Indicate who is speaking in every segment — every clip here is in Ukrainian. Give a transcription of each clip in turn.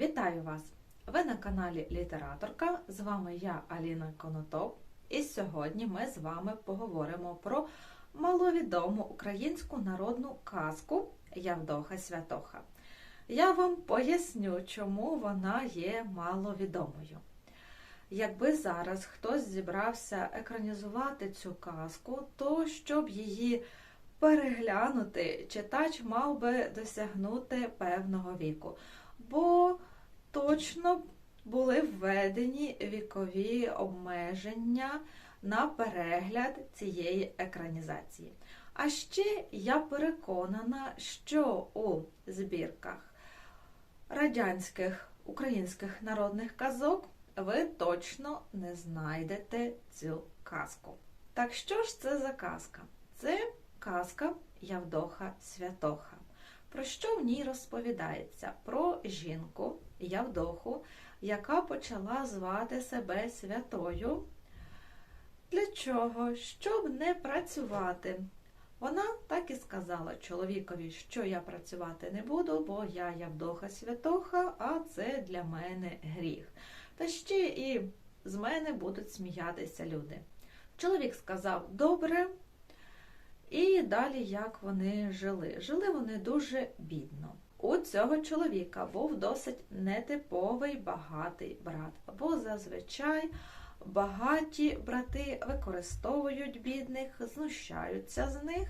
Speaker 1: Вітаю вас! Ви на каналі Літераторка. З вами я, Аліна Конотоп. І сьогодні ми з вами поговоримо про маловідому українську народну казку Явдоха Святоха. Я вам поясню, чому вона є маловідомою. Якби зараз хтось зібрався екранізувати цю казку, то щоб її переглянути, читач мав би досягнути певного віку, бо точно були введені вікові обмеження на перегляд цієї екранізації. А ще я переконана, що у збірках радянських українських народних казок ви точно не знайдете цю казку. Так що ж це за казка? Це казка Явдоха Святоха. Про що в ній розповідається? Про жінку Явдоху, яка почала звати себе святою. Для чого? Щоб не працювати. Вона так і сказала чоловікові, що я працювати не буду, бо я Явдоха Святоха, а це для мене гріх. Та ще і з мене будуть сміятися люди. Чоловік сказав добре, і далі як вони жили. Жили вони дуже бідно. У цього чоловіка був досить нетиповий багатий брат, бо зазвичай багаті брати використовують бідних, знущаються з них.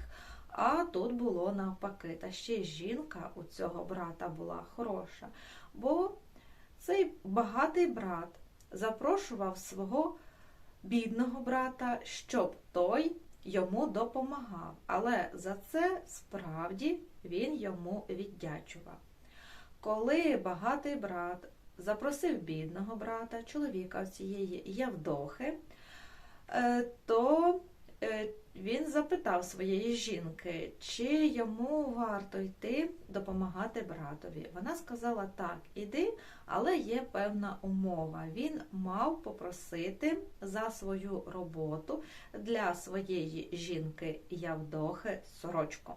Speaker 1: А тут було навпаки. Та ще жінка у цього брата була хороша. Бо цей багатий брат запрошував свого бідного брата, щоб той йому допомагав. Але за це справді він йому віддячував. Коли багатий брат запросив бідного брата, чоловіка цієї Явдохи, то він запитав своєї жінки, чи йому варто йти допомагати братові. Вона сказала так, іди, але є певна умова. Він мав попросити за свою роботу для своєї жінки Явдохи сорочку.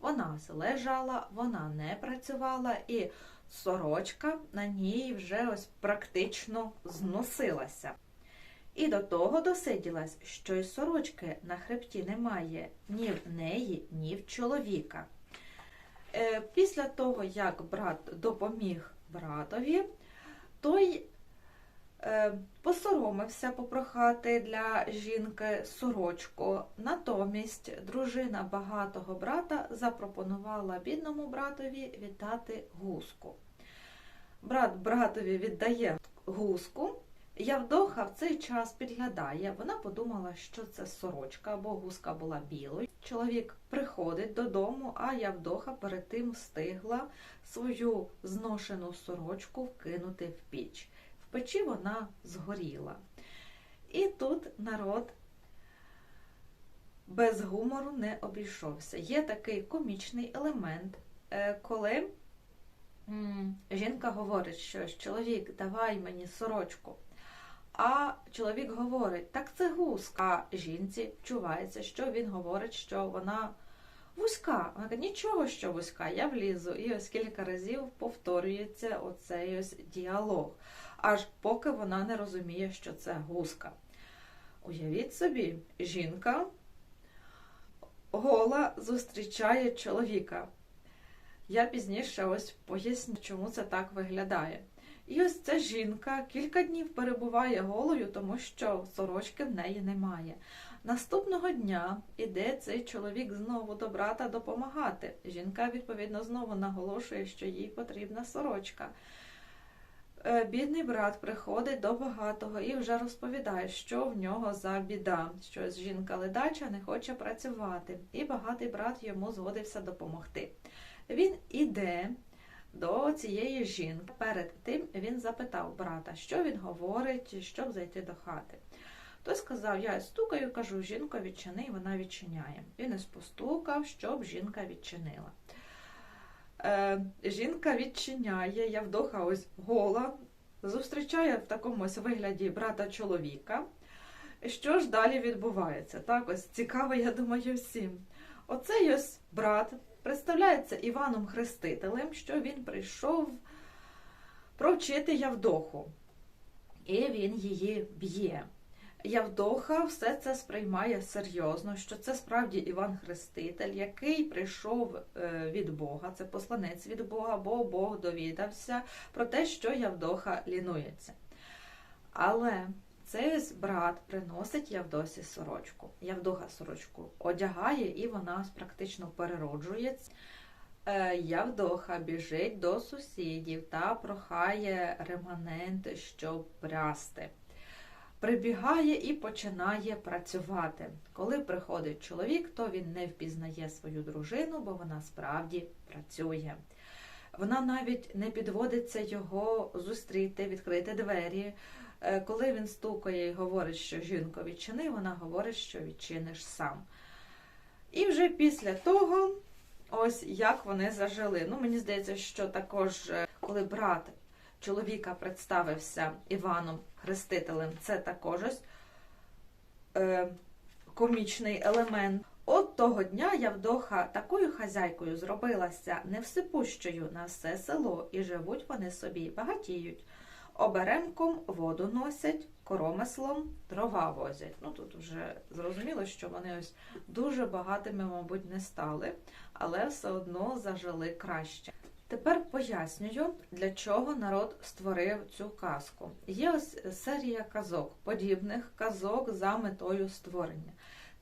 Speaker 1: Вона лежала, вона не працювала, і сорочка на ній вже ось практично зносилася. І до того досиділась, що й сорочки на хребті немає ні в неї, ні в чоловіка. Е, Після того, як брат допоміг братові, той е, посоромився попрохати для жінки сорочку. Натомість дружина багатого брата запропонувала бідному братові віддати гуску. Брат братові віддає гуску. Явдоха в цей час підглядає. Вона подумала, що це сорочка, бо гуска була білою. Чоловік приходить додому, а Явдоха перед тим встигла свою зношену сорочку вкинути в піч. В печі вона згоріла. І тут народ без гумору не обійшовся. Є такий комічний елемент, коли жінка говорить, що чоловік, давай мені сорочку. А чоловік говорить, так це гуска. А жінці чувається, що він говорить, що вона вузька. Вона каже, нічого, що вузька, я влізу. І ось кілька разів повторюється оцей ось діалог, аж поки вона не розуміє, що це гуска. Уявіть собі, жінка гола зустрічає чоловіка. Я пізніше ось поясню, чому це так виглядає. І ось ця жінка кілька днів перебуває голою, тому що сорочки в неї немає. Наступного дня іде цей чоловік знову до брата допомагати. Жінка, відповідно, знову наголошує, що їй потрібна сорочка. Бідний брат приходить до багатого і вже розповідає, що в нього за біда, що жінка ледача не хоче працювати, і багатий брат йому згодився допомогти. Він іде до цієї жінки. Перед тим він запитав брата, що він говорить, щоб зайти до хати. Той сказав: Я стукаю, кажу, жінка відчини, і вона відчиняє. Він із постукав, щоб жінка відчинила. Е, Жінка відчиняє, Явдоха ось гола, зустрічає в такому ось вигляді брата чоловіка. Що ж далі відбувається? Так, ось цікаво, я думаю, всім. Оцей ось брат представляється Іваном Хрестителем, що він прийшов провчити Явдоху. І він її б'є. Явдоха все це сприймає серйозно, що це справді Іван Хреститель, який прийшов е, від Бога, це посланець від Бога, бо Бог довідався про те, що Явдоха лінується. Але цей брат приносить Явдосі сорочку. Явдоха сорочку одягає і вона практично перероджується. Е, Явдоха біжить до сусідів та прохає реманенти, щоб прясти. Прибігає і починає працювати. Коли приходить чоловік, то він не впізнає свою дружину, бо вона справді працює. Вона навіть не підводиться його зустріти, відкрити двері. Е, Коли він стукає і говорить, що жінко відчини, вона говорить, що відчиниш сам. І вже після того, ось як вони зажили. Ну, мені здається, що також, е, коли брат чоловіка представився Іваном Хрестителем, це також ось е, комічний елемент. От того дня Явдоха такою хазяйкою зробилася невсипущою на все село, і живуть вони собі, багатіють. Оберемком воду носять, коромислом дрова возять. Ну тут вже зрозуміло, що вони ось дуже багатими, мабуть, не стали, але все одно зажили краще. Тепер пояснюю, для чого народ створив цю казку. Є ось серія казок, подібних казок за метою створення.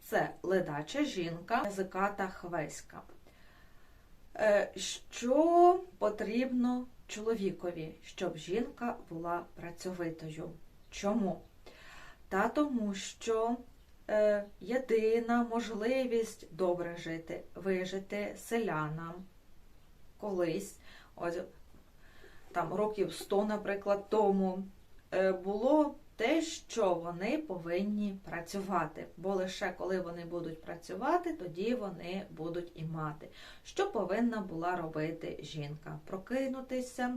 Speaker 1: Це ледача жінка, язиката хвеська. Е, Що потрібно чоловікові, щоб жінка була працьовитою? Чому? Та тому, що е, єдина можливість добре жити, вижити селянам колись, ось там років 100, наприклад, тому, е, було те, що вони повинні працювати. Бо лише коли вони будуть працювати, тоді вони будуть і мати. Що повинна була робити жінка? Прокинутися,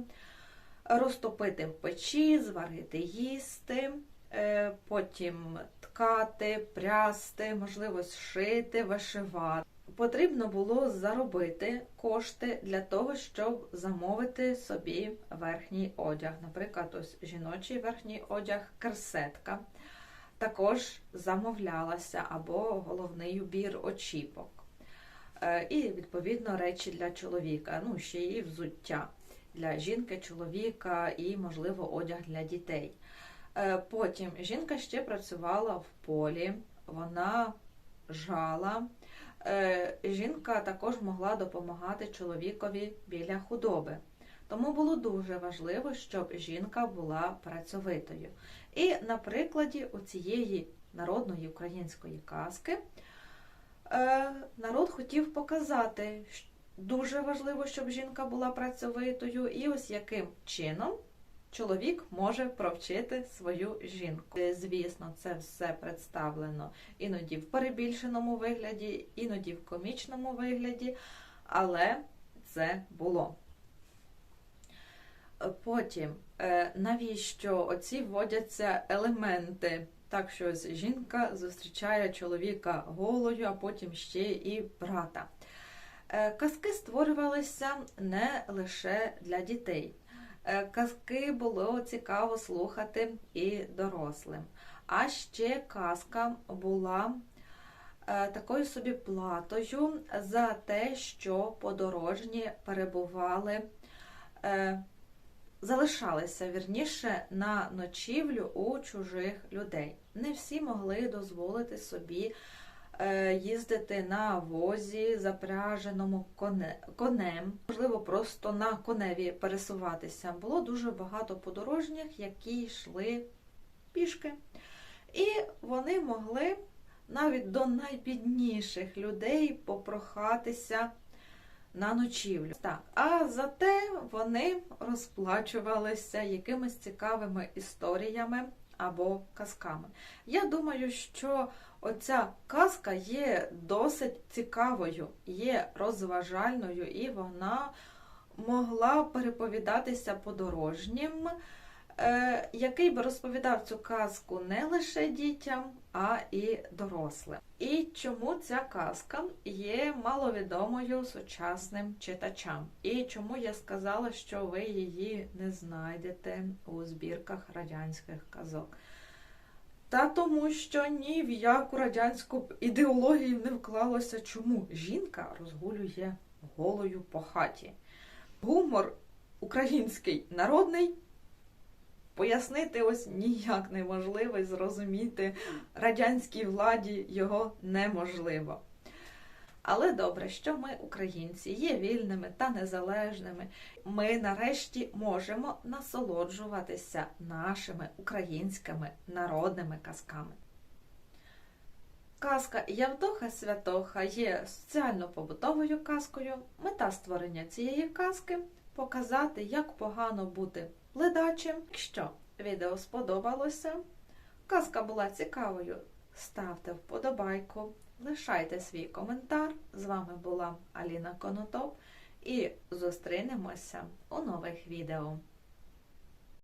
Speaker 1: розтопити в печі, зварити їсти, е, потім ткати, прясти, можливо, шити, вишивати. Потрібно було заробити кошти для того, щоб замовити собі верхній одяг. Наприклад, ось жіночий верхній одяг, керсетка. Також замовлялася або головний убір очіпок. Е, І, відповідно, речі для чоловіка, ну, ще і взуття для жінки, чоловіка і, можливо, одяг для дітей. Е, Потім жінка ще працювала в полі, вона жала. Е, жінка також могла допомагати чоловікові біля худоби. Тому було дуже важливо, щоб жінка була працьовитою. І на прикладі у цієї народної української казки е, народ хотів показати, що дуже важливо, щоб жінка була працьовитою, і ось яким чином чоловік може провчити свою жінку. Е, Звісно, це все представлено іноді в перебільшеному вигляді, іноді в комічному вигляді, але це було. Е, Потім, е, навіщо оці вводяться елементи? Так що жінка зустрічає чоловіка голою, а потім ще і брата. Казки створювалися не лише для дітей. Е, Казки було цікаво слухати і дорослим. А ще казка була е, такою собі платою за те, що подорожні перебували, е, залишалися вірніше на ночівлю у чужих людей. Не всі могли дозволити собі їздити на возі, запряженому коне, конем, можливо, просто на коневі пересуватися. Було дуже багато подорожніх, які йшли пішки. І вони могли навіть до найбідніших людей попрохатися на ночівлю. Так, а зате вони розплачувалися якимись цікавими історіями або казками. Я думаю, що оця казка є досить цікавою, є розважальною, і вона могла переповідатися подорожнім е, який би розповідав цю казку не лише дітям, а і дорослим. І чому ця казка є маловідомою сучасним читачам? І чому я сказала, що ви її не знайдете у збірках радянських казок? Та тому, що ні в яку радянську ідеологію не вклалося, чому жінка розгулює голою по хаті. Гумор український народний пояснити ось ніяк неможливо і зрозуміти радянській владі його неможливо. Але добре, що ми, українці, є вільними та незалежними. Ми нарешті можемо насолоджуватися нашими українськими народними казками. Казка Явдоха Святоха є соціально-побутовою казкою. Мета створення цієї казки показати, як погано бути ледачим. Якщо відео сподобалося, казка була цікавою, ставте вподобайку, лишайте свій коментар. З вами була Аліна Конотоп і зустрінемося у нових відео.